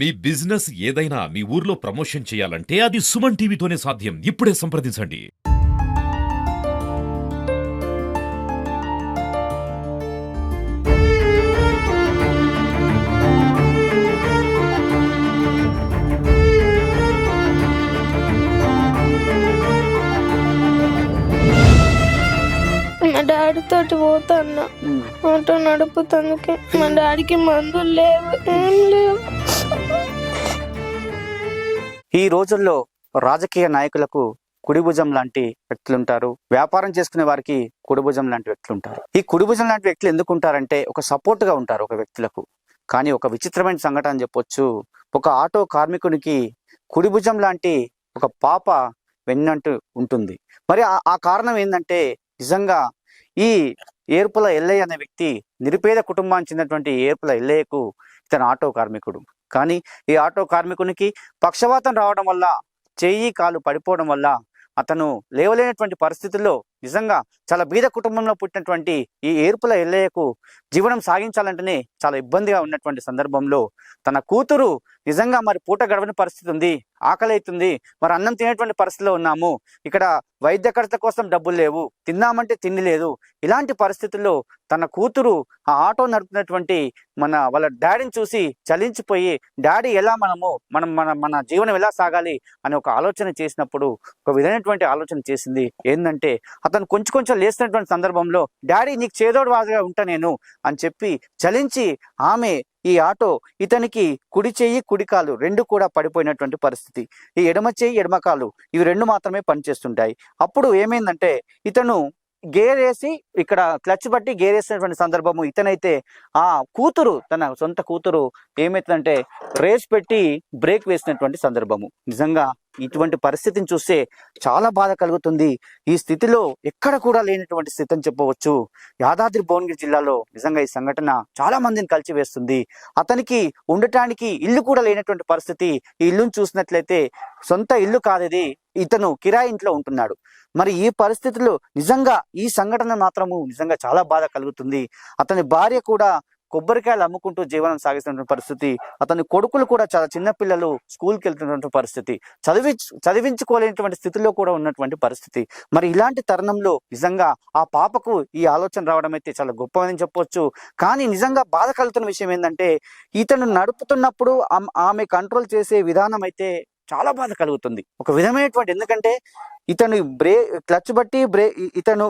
మీ business ఏదైనా మీ ఊర్లో promotion చేయాలంటే అది సుమన్ టీవీతోనే సాధ్యం. ఇప్పుడే సంప్రదించండి. మా డాడీ తోటి పోతాన్న. ఆటో నడుపుతందుకే. మా డాడీకి మందులు లేవు ఏం లేవు. ఈ రోజుల్లో రాజకీయ నాయకులకు కుడి భుజం లాంటి వ్యక్తులుంటారు. వ్యాపారం చేసుకునే వారికి కుడి భుజం లాంటి వ్యక్తులు ఉంటారు ఈ కుడిభుజం లాంటి వ్యక్తులు ఎందుకు ఉంటారంటే ఒక సపోర్ట్గా ఉంటారు ఒక వ్యక్తులకు. కానీ ఒక విచిత్రమైన సంఘటన అని చెప్పొచ్చు. ఒక ఆటో కార్మికునికి కుడి భుజం లాంటి ఒక పాప వెన్నంటూ ఉంటుంది. మరి ఆ- ఆ కారణం ఏంటంటే నిజంగా ఈ ఏర్పుల ఎల్లయ్య అనే వ్యక్తి నిరుపేద కుటుంబానికి చెందినటువంటి ఏర్పుల ఎల్లయ్యకు ఇతను ఆటో కార్మికుడు. కానీ ఈ ఆటో కార్మికునికి పక్షవాతం రావడం వల్ల చేయి కాలు పడిపోవడం వల్ల అతను లేవలేనటువంటి పరిస్థితుల్లో నిజంగా చాలా బీద కుటుంబంలో పుట్టినటువంటి ఈ ఏర్పుల ఎల్లయ్యకు జీవనం సాగించాలంటేనే చాలా ఇబ్బందిగా ఉన్నటువంటి సందర్భంలో తన కూతురు నిజంగా మరి పూట గడవని పరిస్థితి ఉంది ఆకలి అవుతుంది మరి అన్నం తినేటువంటి పరిస్థితిలో ఉన్నాము. ఇక్కడ వైద్య ఖర్చుల కోసం డబ్బులు లేవు తిందామంటే తిండి లేదు. ఇలాంటి పరిస్థితుల్లో తన కూతురు ఆ ఆటో నడుపుతున్నటువంటి మన వాళ్ళ డాడీని చూసి చలించిపోయి డాడీ ఎలా మనము? మనం మన మన జీవనం ఎలా సాగాలి? అని ఒక ఆలోచన చేసినప్పుడు ఒక విధమైనటువంటి ఆలోచన చేసింది. ఏంటంటే అతను కొంచెం కొంచెం లేస్తున్నటువంటి సందర్భంలో డాడీ నీకు చేదోడు వాదుగా ఉంటా నేను అని చెప్పి చలించి ఆమె ఈ ఆటో ఇతనికి కుడి చేయి కుడికాలు రెండు కూడా పడిపోయినటువంటి పరిస్థితి. ఈ ఎడమ చేయి ఎడమ కాలు ఇవి రెండు మాత్రమే పనిచేస్తుంటాయి. అప్పుడు ఏమైందంటే ఇతను గేర్ వేసి ఇక్కడ క్లచ్ బట్టి గేర్ వేసినటువంటి సందర్భము ఇతనైతే ఆ కూతురు తన సొంత కూతురు ఏమైతుందంటే రేస్ పెట్టి బ్రేక్ వేసినటువంటి సందర్భము. నిజంగా ఇటువంటి పరిస్థితిని చూస్తే చాలా బాధ కలుగుతుంది. ఈ స్థితిలో ఎక్కడ కూడా లేనటువంటి స్థితి అని చెప్పవచ్చు. యాదాద్రి భువనగిరి జిల్లాలో నిజంగా ఈ సంఘటన చాలా మందిని కలిచివేస్తుంది. అతనికి ఉండటానికి ఇల్లు కూడా లేనటువంటి పరిస్థితి ఈ ఇల్లును చూసినట్లయితే సొంత ఇల్లు కాదు ఇతను కిరాయి ఇంట్లో ఉంటున్నాడు. మరి ఈ పరిస్థితుల్లో నిజంగా ఈ సంఘటన మాత్రము నిజంగా చాలా బాధ కలుగుతుంది. అతని భార్య కూడా కొబ్బరికాయలు అమ్ముకుంటూ జీవనం సాగిస్తున్నటువంటి పరిస్థితి అతని కొడుకులు కూడా చాలా చిన్న పిల్లలు స్కూల్కి వెళ్తున్నటువంటి పరిస్థితి చదివి చదివించుకోలేనటువంటి స్థితిలో కూడా ఉన్నటువంటి పరిస్థితి. మరి ఇలాంటి తరుణంలో నిజంగా ఆ పాపకు ఈ ఆలోచన రావడం అయితే చాలా గొప్పదని చెప్పొచ్చు. కానీ నిజంగా బాధ కలుగుతున్న విషయం ఏంటంటే ఇతను నడుపుతున్నప్పుడు ఆమె కంట్రోల్ చేసే విధానం అయితే చాలా బాధ కలుగుతుంది. ఒక విధమైనటువంటి ఎందుకంటే ఇతను బ్రే క్లచ్ బట్టి బ్రే ఇతను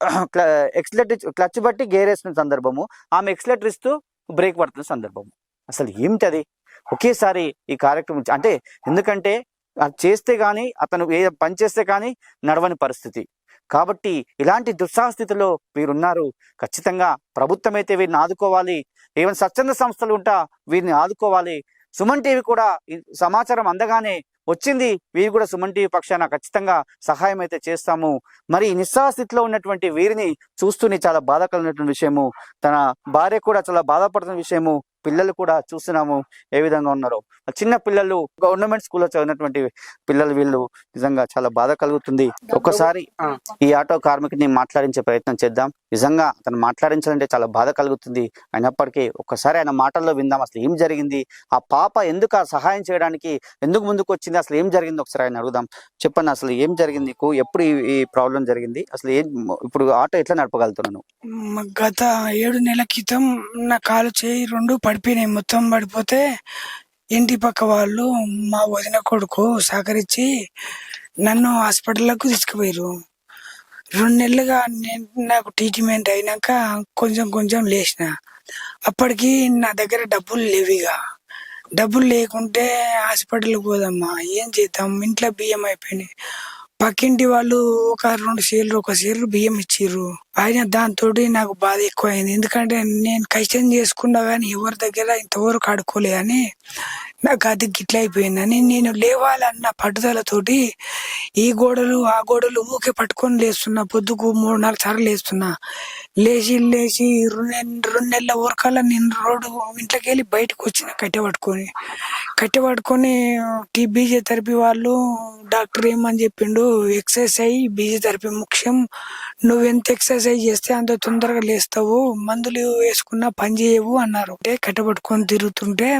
ఎక్స్లెట్ క్లచ్ బట్టి గేర్ వేసిన సందర్భము ఆమె ఎక్స్లెటర్ ఇస్తూ బ్రేక్ పడుతున్న సందర్భము. అసలు ఏమిటి అది ఒకేసారి ఈ కార్యక్రమం అంటే ఎందుకంటే అది చేస్తే కానీ అతను ఏ పని చేస్తే కానీ నడవని పరిస్థితి. కాబట్టి ఇలాంటి దుస్సాహస్థితిలో వీరున్నారు. ఖచ్చితంగా ప్రభుత్వం అయితే వీరిని ఆదుకోవాలి. ఏమైనా స్వచ్ఛంద సంస్థలు ఉంటా వీరిని ఆదుకోవాలి. సుమన్ టీవీ కూడా సమాచారం అందగానే వచ్చింది. వీరు కూడా సుమన్ టీవీ పక్షాన ఖచ్చితంగా సహాయం అయితే చేస్తాము. మరి ఈ స్థితిలో ఉన్నటువంటి వీరిని చూస్తూనే చాలా బాధ కలిగినటువంటి విషయము. తన భార్య కూడా చాలా బాధపడుతున్న విషయము. పిల్లలు కూడా చూస్తున్నాము ఏ విధంగా ఉన్నారో. చిన్న పిల్లలు గవర్నమెంట్ స్కూల్లో చదివినటువంటి పిల్లలు వీళ్ళు నిజంగా చాలా బాధ కలుగుతుంది. ఒక్కసారి ఈ ఆటో కార్మికుని మాట్లాడించే ప్రయత్నం చేద్దాం. నిజంగా అతను మాట్లాడించాలంటే చాలా బాధ కలుగుతుంది. అయినప్పటికీ ఒక్కసారి ఆయన మాటల్లో విందాం. అసలు ఏం జరిగింది? ఆ పాప ఎందుకు ఆ సహాయం చేయడానికి ఎందుకు ముందుకు వచ్చింది? అసలు ఏం జరిగింది? ఒకసారి ఆయన అడుగుదాం. చెప్పండి అసలు ఏం జరిగింది? నీకు ఎప్పుడు ఈ- ప్రాబ్లం జరిగింది? అసలు ఏం ఇప్పుడు ఆటో ఎట్లా నడపగలుగుతున్నాను? గత ఏడు నెలల క్రితం నా కాలు చేయి రెండు పడిపోయినాయి. మొత్తం పడిపోతే ఇంటి పక్క వాళ్ళు మా వదిన కొడుకు సహకరించి నన్ను హాస్పిటల్లోకి తీసుకుపోయారు రెండు నెలలుగా నేను నాకు ట్రీట్మెంట్ అయినాక కొంచెం కొంచెం లేచిన. అప్పటికి నా దగ్గర డబ్బులు లేవిగా డబ్బులు లేకుంటే హాస్పిటల్కి పోదమ్మా ఏం చేద్దాం? ఇంట్లో బియ్యం అయిపోయినాయి. పక్కింటి వాళ్ళు ఒక రెండు షేర్లు ఒక షేర్లు బియ్యం ఇచ్చిర్రు. అయినా దాంతో నాకు బాధ ఎక్కువైంది. ఎందుకంటే నేను కష్టం చేసుకున్నా కానీ ఎవరి దగ్గర ఇంతవరకు ఆడుకోలే అని నాకు అది గిట్ల అయిపోయిందని నేను లేవాలన్న పట్టుదలతోటి ఈ గోడలు ఆ గోడలు ఊకే పట్టుకొని లేస్తున్నా. పొద్దుకు మూడు నాలుగు సార్లు లేస్తున్నా. లేచి లేచి రెండు రెండు నెలల ఊరకాల నేను రోడ్డు ఇంట్లోకి వెళ్ళి బయటకు వచ్చిన కట్టె పట్టుకొని. కట్టె పట్టుకొని టీ బీజేథెరపీ వాళ్ళు డాక్టర్ ఏమని చెప్పిండు? ఎక్సర్సైజ్ బీజేథెరపీ ముఖ్యం. నువ్వు ఎంత ఎక్సర్సైజ్ చేస్తే అంత తొందరగా లేస్తావు. మందులు వేసుకున్నా పని చేయవు అన్నారు. అంటే కట్టె పట్టుకొని తిరుగుతుంటే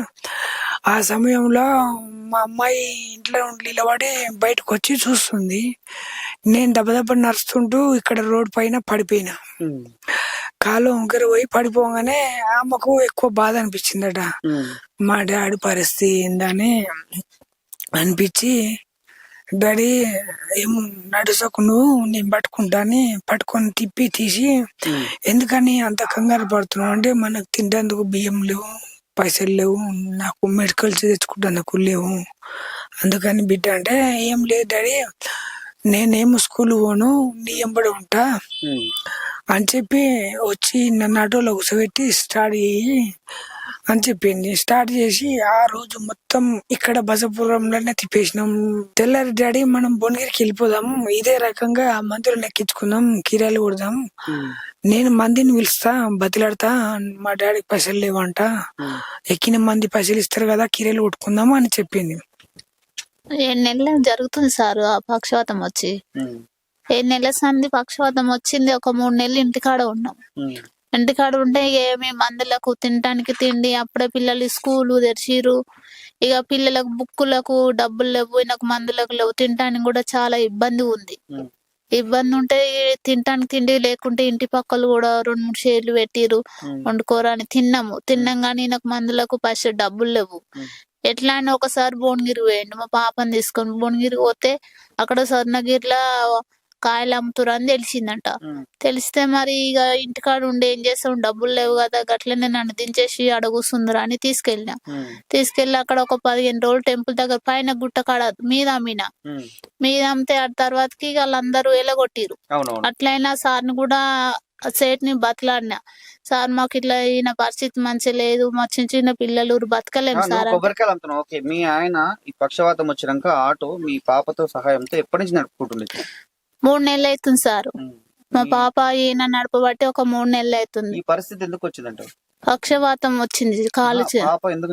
ఆ సమయంలో మా అమ్మాయి ఇంట్లో ఉండి నిలబడి బయటకు వచ్చి చూస్తుంది. నేను దెబ్బ నడుస్తుంటూ ఇక్కడ రోడ్ పైన పడిపోయినా. కాలు వంకర పోయి పడిపోగానే ఆమెకు ఎక్కువ బాధ అనిపించిందట. మా డాడీ పరిస్థితి ఏందని అనిపించి డాడీ ఏం నడుసకు నువ్వు నేను పట్టుకుంటాని పట్టుకొని తిప్పి తీసి ఎందుకని అంత కంగారు పడుతున్నావు? అంటే మనకు తినడానికి బియ్యం లేవు పైసలు లేవు నాకు మెడికల్స్ తెచ్చుకుంటానికి లేవు. అందుకని బిడ్డ అంటే ఏం లేదు డాడీ నేనేమో స్కూల్ పోను నీ ఎంబడి ఉంటా. అని చెప్పి వచ్చి నన్ను ఆటోలో కూర్చోబెట్టి స్టార్ట్ చేయి. అని చెప్పింది. స్టార్ట్ చేసి ఆ రోజు మొత్తం ఇక్కడ బసపురంలోనే తిప్పేసినాం. తెల్లారి డాడీ మనం భువనగిరికి వెళ్ళిపోదాం. ఇదే రకంగా ఆ మందులు ఎక్కించుకుందాం కీరాలు కొడదాం. నేను మందిని పిలుస్తా బతిలాడతా మా డాడీకి పైసలు లేవంట. ఎక్కిన మంది పైసలు ఇస్తారు కదా కీరాలు కొట్టుకుందాం అని చెప్పింది. ఏడు నెలలు జరుగుతుంది సార్ ఆ పక్షవాతం వచ్చి. ఏడు నెలల సంది పక్షవాతం వచ్చింది. ఒక మూడు నెలలు ఇంటికాడ ఉన్నాం. ఇంటికాడ ఉంటే ఏమి మందులకు తినటానికి తిండి అప్పుడే పిల్లలు స్కూలు తెరిచిరు ఇక పిల్లలకు బుక్కులకు డబ్బులు లేవు నాకు మందులకు లేవు. తినటానికి కూడా చాలా ఇబ్బంది ఉంది. ఇబ్బంది ఉంటే తినటానికి తిండి లేకుంటే ఇంటి పక్కలు కూడా రెండు మూడు షేర్లు పెట్టిరు ఉమ్. వండుకోరా అని తిన్నాము. తిన్నాం కానీ నాకు మందులకు పైసలు డబ్బులు లేవు. ఎట్లా అని ఒకసారి భువనగిరి పోయిండు. మా పాపని తీసుకొని భువనగిరి పోతే అక్కడ స్వర్ణగిరిలో కాయలు అమ్ముతురు అని తెలిసిందంట. తెలిస్తే మరి ఇక ఇంటికాడ ఉండి ఏం చేస్తాం డబ్బులు లేవు కదా గట్లనే నన్ను దించేసి అడుగుస్తుందిరా అని తీసుకెళ్ళిన. తీసుకెళ్ళి అక్కడ ఒక పదిహేను రోజులు టెంపుల్ దగ్గర పైన గుట్ట కాడ మీద అమ్మిన. మీద అమ్మితే ఆ తర్వాతకి వాళ్ళందరూ ఎలగొట్టిరు అవునవును. అట్లయినా సార్ని కూడా సేట్ని బతలాడినా. సార్ మాకు ఇట్లా ఈయన పరిస్థితి మంచి లేదు. మా చిన్న చిన్న పిల్లలు బతకలేము సార్ కొబ్బరికాయలు ఓకే మీ ఆయన ఈ పక్షవాతం వచ్చినాక ఆటో మీ పాపతో సహాయంతో ఎప్పటి నుంచి నడుపుకుంటుంది? మూడు నెలలు అవుతుంది సార్ మా పాప ఈయన నడపబట్టి ఒక మూడు నెలలు అవుతుంది ఈ పరిస్థితి ఎందుకు వచ్చిందంట పక్షవాతం వచ్చింది కాలు పాప ఎందుకు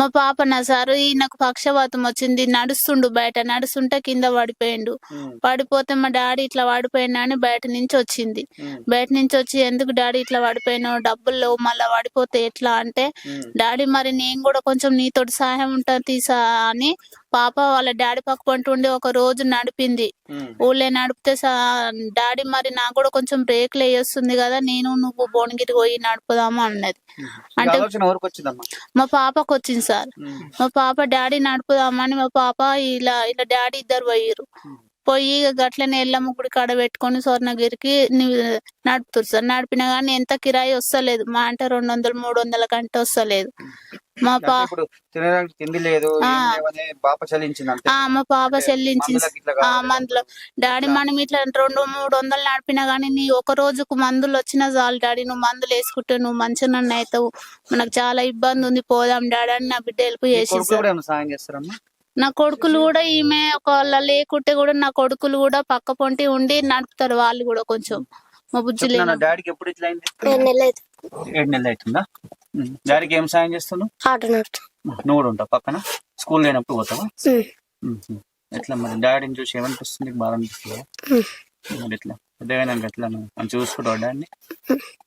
మా పాప నా సారు ఈయనకు పక్షవాతం వచ్చింది నడుస్తుండు బయట నడుస్తుంటే కింద పడిపోయిండు. పడిపోతే మా డాడీ ఇట్లా పడిపోయినా అని బయట నుంచి వచ్చింది. బయట నుంచి వచ్చి ఎందుకు డాడీ ఇట్లా పడిపోయినావు డబ్బులు లేవు మళ్ళా పడిపోతే ఎట్లా అంటే డాడీ మరి నేను కూడా కొంచెం నీతోటి సహాయం ఉంటుంది తీసా అని పాప వాళ్ళ డాడీ పక్క పంటుండి ఒక రోజు నడిపింది. ఊళ్ళో నడిపితే డాడీ మరి నాకు కూడా కొంచెం బ్రేక్లు వేస్తుంది కదా నేను నువ్వు భువనగిరి పోయి నడుపుదాము అన్నది. అంటే- మా పాపకు వచ్చింది సార్. మా పాప డాడీ నడుపుదామని మా పాప ఇలా ఇలా డాడీ ఇద్దరు పోయిర్రు. పోయి గట్లనే ఎల్లమ్మ గుడి కాడ పెట్టుకొని స్వర్ణగిరికి ని- నడుపుతారు సార్. నడిపినా కానీ ఎంత కిరాయి వస్తలేదు. మా అంటే రెండు వందలు మూడు వందల కంటే వస్తలేదు. మా తిండి లేదు. పాప ఆ మా పాప చెల్లించింది. మందులు. డాడీ మనం ఇట్లా రెండు మూడు వందలు నడిపినా గానీ నీ ఒక రోజుకు మందులు వచ్చినా చాలు డాడీ. నువ్వు మందులు వేసుకుంటే నువ్వు మంచిగా అవుతావు. మనకు చాలా ఇబ్బంది ఉంది. పోదాం డాడీ అని నా బిడ్డ హెల్ప్ చేసి నా కొడుకులు కూడా ఈమె ఒకవేళ లేకుంటే కూడా నా కొడుకులు కూడా పక్క పొంటి ఉండి నడుపుతారు వాళ్ళు కూడా కొంచెం. మా బుజ్జి డాడీకి ఎప్పుడు ఇట్లా అయింది? ఏడు నెలలు అవుతుందా. డాడీకి ఏం సాయం చేస్తున్నావు? నువ్వు కూడా ఉంటావు పక్కన? స్కూల్ లేనప్పుడు పోతావా. ఎట్లా మరి? డాడీని చూసి ఏమనిపిస్తుంది? బాగా అనిపిస్తుందా. మరి ఎట్లా? ఎట్లా నువ్వు? మంచి చూసుకుంటావు డాడీని?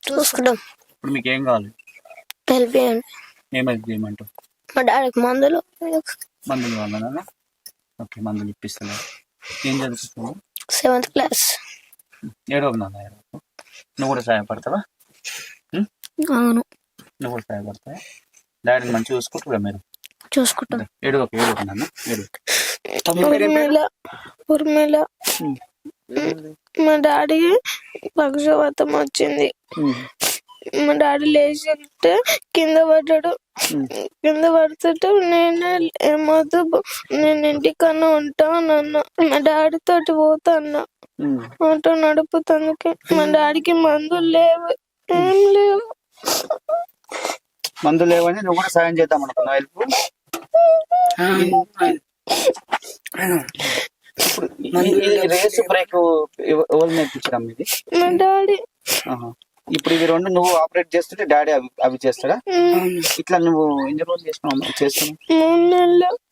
చూసుకుంటాం. ఇప్పుడు మీకు ఏం కావాలి? ఏమైంది చేయమంటావు? మా డాడీకి మందులు. మందులు కావాలన్నా ఓకే మందులు ఇప్పిస్తున్నా ఏం చదువుతున్నావు? Seventh class. ఏడవకు నాన్న నువ్వు కూడా సహాయపడతావా? అవును. నువ్వు కూడా సహాయపడతావా? డాడీని మంచిగా చూసుకుంటారా మీరు? చూసుకుంటాం. ఏడవకు ఏడవకు నాన్న ఏడవకు తమ్ముడు పేరు ఏం పేరు? ఉర్మిళ. మా డాడీ పక్షవాతం వచ్చింది. మా డాడీ లేచింటే కింద పడ్డాడు. కింద పడుతుంటే నేను ఏమొద్దు నేను ఇంటికన్నా ఉంటా అన్న. మా డాడీ తోటి పోతా అన్న. ఆటో నడుపుతందుకే. మా డాడీకి మందులు లేవు. ఏం లేవు. మందులు లేవని నువ్వు కూడా సాయం చేద్దాం అనుకున్నావు హెల్ప్? రేసు బ్రేక్ ఎవ- ఎవరు నేర్పించడం ఇది? మా డాడీ. ఇప్పుడు ఇవి రెండు నువ్వు ఆపరేట్ చేస్తుంటే డాడీ అవి అవి చేస్తాడా? ఇట్లా నువ్వు ఎన్ని రోజులు చేస్తున్నావు చేస్తున్నావు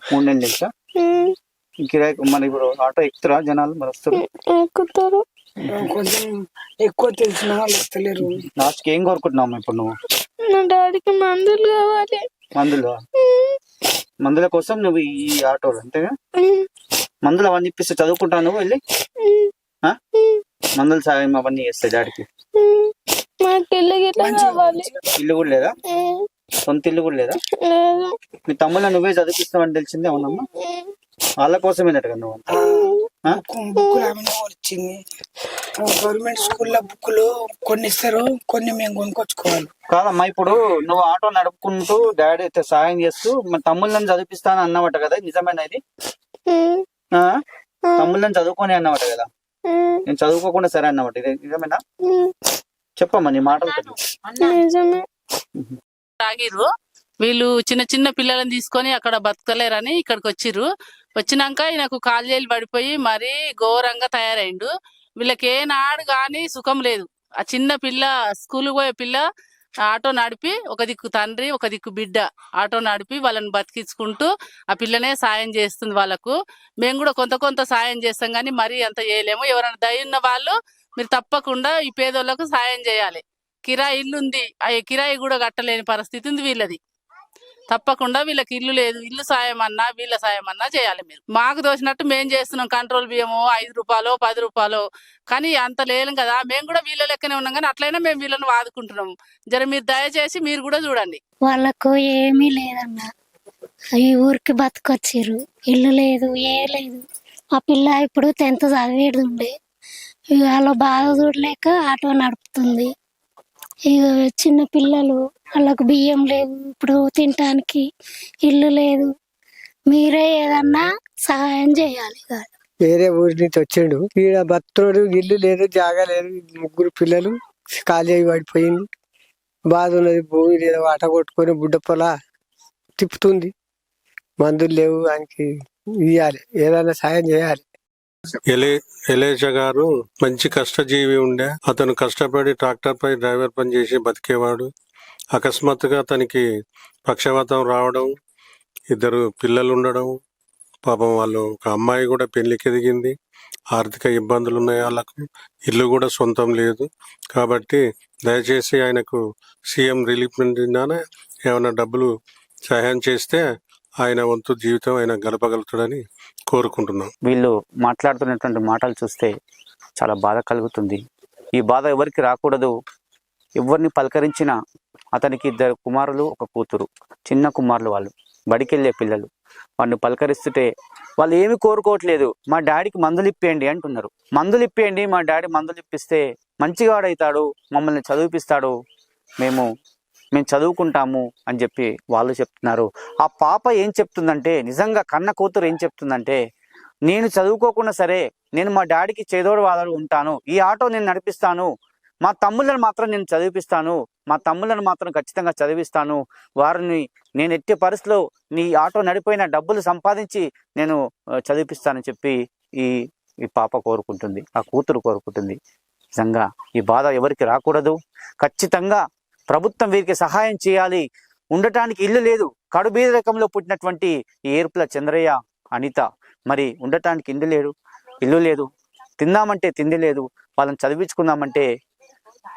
మూడు నెలలు. ఉమ్, కిరాయి మరి ఇప్పుడు ఆటో ఎక్కుతారా జనాలు? మరి వస్తారు? ఎక్కుతారు. కొంచెం ఎక్కువ తెలిసిన వాళ్ళు లాస్ట్కి ఏం కోరుకుంటున్నావు ఇప్పుడు నువ్వు? మా డాడీకి మందులు కావాలి. మందులు? మందుల కోసం నువ్వు ఈ ఆటోలు అంతేగా? మందులు అవన్నీ ఇప్పిస్తే చదువుకుంటావు నువ్వు వెళ్ళి? ఆ? మందుల సాయం అవన్నీ చేస్తాయి డాడీకి. మాకు ఇల్లు గిట్లా కావాలి. ఇల్లు కూడా లేదా? సొంత ఇల్లు కూడా లేదా? లేదు. మీ తమ్ముళ్ళ నువ్వే చదివిస్తావని తెలిసిందే అవునమ్మా వాళ్ళ నువ్వు? బుక్కులు ఆమె వచ్చింది. గవర్నమెంట్ స్కూల్లో బుక్కులు కొన్ని ఇస్తారు కొన్ని మేము కొనుక్కొచ్చుకోవాలి. కాదమ్మా ఇప్పుడు నువ్వు ఆటో నడుపుకుంటూ డాడీ అయితే సాయం చేస్తూ మన తమ్ముళ్ళని చదివిస్తాను అన్నమాట కదా నిజమేనా ఇది? తమ్ముళ్ళని చదువుకొని అన్నమాట కదా? నేను చదువుకోకుండా సరే అన్నమాట ఇది నిజమేనా? చెప్పమ్మా నీ మాటలు నిజమే. తాగిర్రు. వీళ్ళు చిన్న చిన్న పిల్లలను తీసుకొని అక్కడ బతకలేరని ఇక్కడికి వచ్చిర్రు. వచ్చినాక ఈయనకు కాలు పడిపోయి మరీ ఘోరంగా తయారైండు. వీళ్ళకి ఏనాడు కానీ సుఖం లేదు. ఆ చిన్న పిల్ల స్కూల్ పోయే పిల్ల ఆటో నడిపి ఒక దిక్కు తండ్రి ఒక దిక్కు బిడ్డ ఆటో నడిపి వాళ్ళని బతికించుకుంటూ ఆ పిల్లనే సాయం చేస్తుంది వాళ్ళకు. మేము కూడా కొంత కొంత సాయం చేస్తాం కానీ మరీ అంత చేయలేము. ఎవరైనా దయ ఉన్న వాళ్ళు మీరు తప్పకుండా ఈ పేదోళ్ళకు సాయం చేయాలి. కిరాయి ఇల్లు ఉంది ఆ కిరాయి కూడా కట్టలేని పరిస్థితి ఉంది వీళ్ళది. తప్పకుండా వీళ్ళకి ఇల్లు లేదు ఇల్లు సాయం అన్నా వీళ్ళ సాయం అన్నా చేయాలి మీరు. మాకు దోచినట్టు మేము చేస్తున్నాం కంట్రోల్ బియ్యము ఐదు రూపాయలు పది రూపాయలు. కానీ అంత లేను కదా మేము కూడా వీళ్ళ లెక్కనే ఉన్నాం కానీ అట్లయినా మేము వీళ్ళని వాదుకుంటున్నాం. జర మీరు దయచేసి మీరు కూడా చూడండి. వాళ్ళకు ఏమీ లేదన్న. ఈ ఊరికి బతకొచ్చారు ఇల్లు లేదు ఏ లేదు. ఆ పిల్ల ఇప్పుడు టెన్త్ చదివేది ఉండే ఇక వాళ్ళ బాధ చూడలేక ఆటో నడుపుతుంది. ఇక చిన్న పిల్లలు వాళ్ళకు బియ్యం లేవు ఇప్పుడు తినటానికి ఇల్లు లేదు. మీరే ఏదన్నా సహాయం చేయాలి ఇక వేరే ఊరి నుంచి వచ్చిండు. ఈడ భర్తడు ఇల్లు లేదు జాగా లేదు ముగ్గురు పిల్లలు ఖాళీ అయి పడిపోయింది బాధ ఉన్నది భూమి లేదు వాట కొట్టుకొని బుడ్డ పొల తిప్పుతుంది. మందులు లేవు ఆయనకి ఇవ్వాలి ఏదైనా సాయం చేయాలి. ఎలేజా గారు మంచి కష్టజీవి ఉండే. అతను కష్టపడి ట్రాక్టర్ పై డ్రైవర్ పని చేసి బతికేవాడు. అకస్మాత్తుగా అతనికి పక్షవాతం రావడం ఇద్దరు పిల్లలు ఉండడం పాపం వాళ్ళు ఒక అమ్మాయి కూడా పెళ్ళికి ఎదిగింది. ఆర్థిక ఇబ్బందులు ఉన్నాయి వాళ్ళకు. ఇల్లు కూడా సొంతం లేదు. కాబట్టి దయచేసి ఆయనకు సీఎం రిలీఫ్ నిండా ఏమైనా డబ్బులు సహాయం చేస్తే ఆయన వంతు జీవితం ఆయన గడపగలుగుతాడని కోరుకుంటున్నాం. వీళ్ళు మాట్లాడుతున్నటువంటి మాటలు చూస్తే చాలా బాధ కలుగుతుంది. ఈ బాధ ఎవరికి రాకూడదు. ఎవరిని పలకరించినా అతనికి ఇద్దరు కుమారులు ఒక కూతురు చిన్న కుమారులు వాళ్ళు బడికెళ్ళే పిల్లలు. వాడిని పలకరిస్తుంటే వాళ్ళు ఏమి కోరుకోవట్లేదు. మా డాడీకి మందులు ఇప్పేయండి అంటున్నారు. మందులు ఇప్పేయండి మా డాడీ మందులు ఇప్పిస్తే మంచిగా వాడవుతాడు మమ్మల్ని చదివిపిస్తాడు. మేము మేము చదువుకుంటాము అని చెప్పి వాళ్ళు చెప్తున్నారు. ఆ పాప ఏం చెప్తుందంటే నిజంగా కన్న కూతురు ఏం చెప్తుందంటే నేను చదువుకోకుండా సరే నేను మా డాడీకి చేదోడు వాదోడు ఉంటాను. ఈ ఆటో నేను నడిపిస్తాను. మా తమ్ముళ్ళని మాత్రం నేను చదివిపిస్తాను. మా తమ్ముళ్ళని మాత్రం ఖచ్చితంగా చదివిస్తాను. వారిని నేను ఎట్టి పరిస్థితిలో నీ ఆటో నడిపోయిన డబ్బులు సంపాదించి నేను చదివిపిస్తానని చెప్పి ఈ ఈ పాప కోరుకుంటుంది. ఆ కూతురు కోరుకుంటుంది. నిజంగా ఈ బాధ ఎవరికి రాకూడదు. ఖచ్చితంగా ప్రభుత్వం వీరికి సహాయం చేయాలి. ఉండటానికి ఇల్లు లేదు. కడుబీద రకంలో పుట్టినటువంటి ఈ ఏర్పుల చంద్రయ్య అనిత మరి ఉండటానికి ఇల్లు లేడు. ఇల్లు లేదు. తిందామంటే తిండి లేదు. వాళ్ళని చదివించుకుందామంటే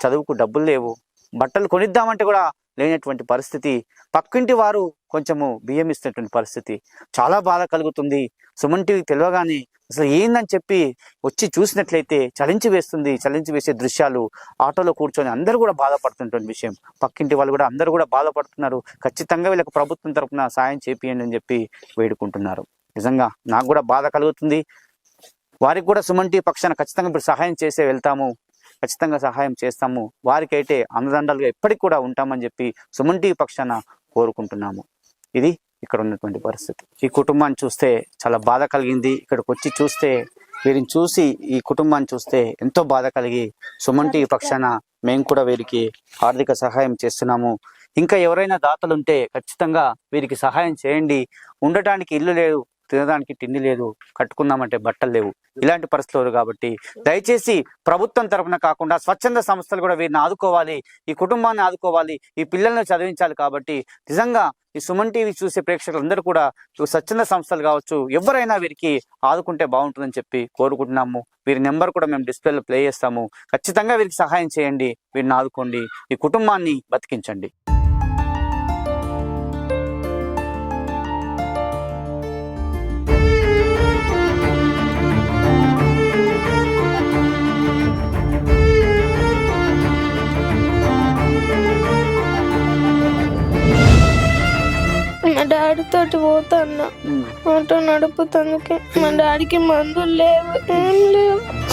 చదువుకు డబ్బులు లేవు. బట్టలు కొనిద్దామంటే కూడా లేనటువంటి పరిస్థితి. పక్కింటి వారు కొంచెము బియ్యం ఇస్తున్నటువంటి పరిస్థితి. చాలా బాధ కలుగుతుంది. సుమంటివి తెలియగానే అసలు ఏందని చెప్పి వచ్చి చూసినట్లయితే చలించి వేస్తుంది చలించి వేసే దృశ్యాలు ఆటోలో కూర్చొని అందరూ కూడా బాధపడుతున్నటువంటి విషయం. పక్కింటి వాళ్ళు కూడా అందరూ కూడా బాధపడుతున్నారు. ఖచ్చితంగా వీళ్ళకి ప్రభుత్వం తరపున సాయం చేపియండి అని చెప్పి వేడుకుంటున్నారు. నిజంగా నాకు కూడా బాధ కలుగుతుంది. వారికి కూడా సుమంటి పక్షాన ఖచ్చితంగా ఇప్పుడు సహాయం చేసే వెళ్తాము. ఖచ్చితంగా సహాయం చేస్తాము. వారికైతే అన్నదండలుగా ఎప్పటికి కూడా ఉంటామని చెప్పి సుమన్ టీవీ పక్షాన కోరుకుంటున్నాము. ఇది ఇక్కడ ఉన్నటువంటి పరిస్థితి. ఈ కుటుంబాన్ని చూస్తే చాలా బాధ కలిగింది. ఇక్కడికి వచ్చి చూస్తే వీరిని చూసి ఈ కుటుంబాన్ని చూస్తే ఎంతో బాధ కలిగి సుమన్ టీవీ పక్షాన మేము కూడా వీరికి ఆర్థిక సహాయం చేస్తున్నాము. ఇంకా ఎవరైనా దాతలు ఉంటే ఖచ్చితంగా వీరికి సహాయం చేయండి. ఉండటానికి ఇల్లు లేదు తినడానికి తిండి లేదు కట్టుకుందామంటే బట్టలు లేవు. ఇలాంటి పరిస్థితులు కాబట్టి దయచేసి ప్రభుత్వం తరపున కాకుండా స్వచ్ఛంద సంస్థలు కూడా వీరిని ఆదుకోవాలి ఈ కుటుంబాన్ని ఆదుకోవాలి ఈ పిల్లల్ని చదివించాలి కాబట్టి నిజంగా ఈ సుమన్ టీవీ చూసే ప్రేక్షకులందరూ కూడా స్వచ్ఛంద సంస్థలు కావచ్చు ఎవరైనా వీరికి ఆదుకుంటే బాగుంటుందని చెప్పి కోరుకుంటున్నాము. వీరి నెంబర్ కూడా మేము డిస్ప్లేలో ప్లే చేస్తాము. ఖచ్చితంగా వీరికి సహాయం చేయండి వీరిని ఆదుకోండి ఈ కుటుంబాన్ని బతికించండి. తోటి పోతా అన్న ఆటో నడుపుతందుకే. మా డాడీకి మందులు లేవు ఏం లేవు.